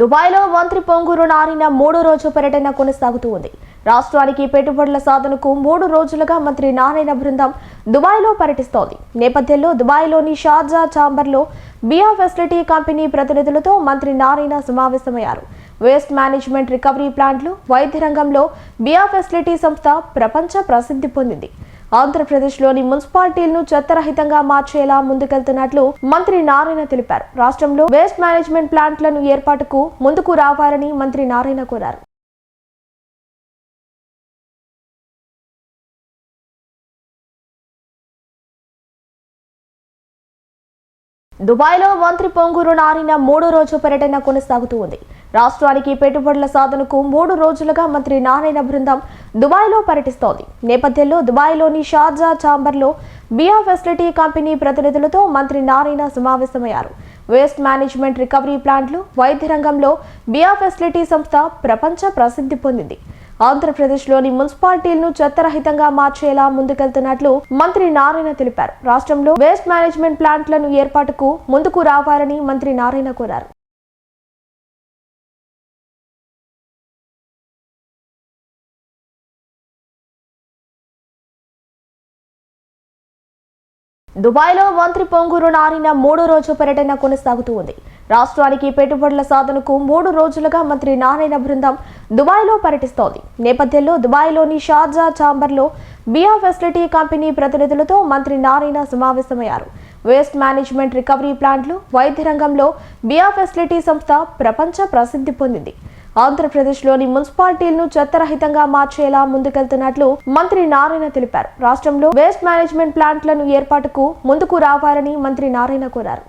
దుబాయ్లో మంత్రి పొంగూరు నారిన మూడో రోజు పర్యటన కొనసాగుతూ ఉంది. రాష్ట్రానికి పెట్టుబడుల సాధనకు మూడు రోజులుగా మంత్రి నారాయణ బృందం దుబాయ్లో పర్యటిస్తోంది. నేపథ్యంలో దుబాయ్లోని షార్జా ఛాంబర్లో బియా ఫెసిలిటీ కంపెనీ ప్రతినిధులతో మంత్రి నారాయణ సమావేశమయ్యారు. వేస్ట్ మేనేజ్మెంట్ రికవరీ ప్లాంట్లు వైద్య రంగంలో బియా ఫెసిలిటీ సంస్థ ప్రపంచ ప్రసిద్ధి పొందింది. ఆంధ్రప్రదేశ్లోని మున్సిపాలిటీలను చెత్తరహితంగా మార్చేలా ముందుకెళ్తున్నట్లు మంత్రి నారాయణ తెలిపారు. రాష్ట్రంలో వేస్ట్ మేనేజ్మెంట్ ప్లాంట్లను ఏర్పాటుకు ముందుకు రావాలని మంత్రి నారాయణ కోరారు. దుబాయ్లో మంత్రి పొంగూరు నారిన మూడో రోజు పర్యటన కొనసాగుతూ ఉంది. రాష్ట్రానికి పెట్టుబడుల సాధనకు మూడు రోజులుగా మంత్రి నారాయణ బృందం దుబాయ్లో పర్యటిస్తోంది. నేపథ్యంలో దుబాయ్లోని షార్జా ఛాంబర్లో బియా ఫెసిలిటీ కంపెనీ ప్రతినిధులతో మంత్రి నారాయణ సమావేశమయ్యారు. వేస్ట్ మేనేజ్మెంట్ రికవరీ ప్లాంట్లు వైద్య రంగంలో బియా ఫెసిలిటీ సంస్థ ప్రపంచ ప్రసిద్ధి పొందింది. ఆంధ్రప్రదేశ్లోని మున్సిపాలిటీలను చెత్తరహితంగా మార్చేలా ముందుకెళ్తున్నట్లు మంత్రి నారాయణ తెలిపారు. రాష్ట్రంలో వేస్ట్ మేనేజ్మెంట్ ప్లాంట్లను ఏర్పాటుకు ముందుకు రావాలని మంత్రి నారాయణ కోరారు. దుబాయ్లో మంత్రి పొంగూరు నారిన మూడో రోజు పర్యటన కొనసాగుతూ ఉంది. రాష్ట్రానికి పెట్టుబడుల సాధనకు మూడు రోజులుగా మంత్రి నారాయణ బృందం దుబాయ్లో పర్యటిస్తోంది. నేపథ్యంలో దుబాయ్లోని షార్జా ఛాంబర్లో బియా ఫెసిలిటీ కంపెనీ ప్రతినిధులతో మంత్రి నారాయణ సమావేశమయ్యారు. వేస్ట్ మేనేజ్మెంట్ రికవరీ ప్లాంట్లు వైద్య రంగంలో బియా ఫెసిలిటీ సంస్థ ప్రపంచ ప్రసిద్ధి పొందింది. ఆంధ్రప్రదేశ్లోని మున్సిపాలిటీలను చెత్తరహితంగా మార్చేలా ముందుకెళ్తున్నట్లు మంత్రి నారాయణ తెలిపారు. రాష్ట్రంలో వేస్ట్ మేనేజ్మెంట్ ప్లాంట్లను ఏర్పాటుకు ముందుకు రావాలని మంత్రి నారాయణ కోరారు.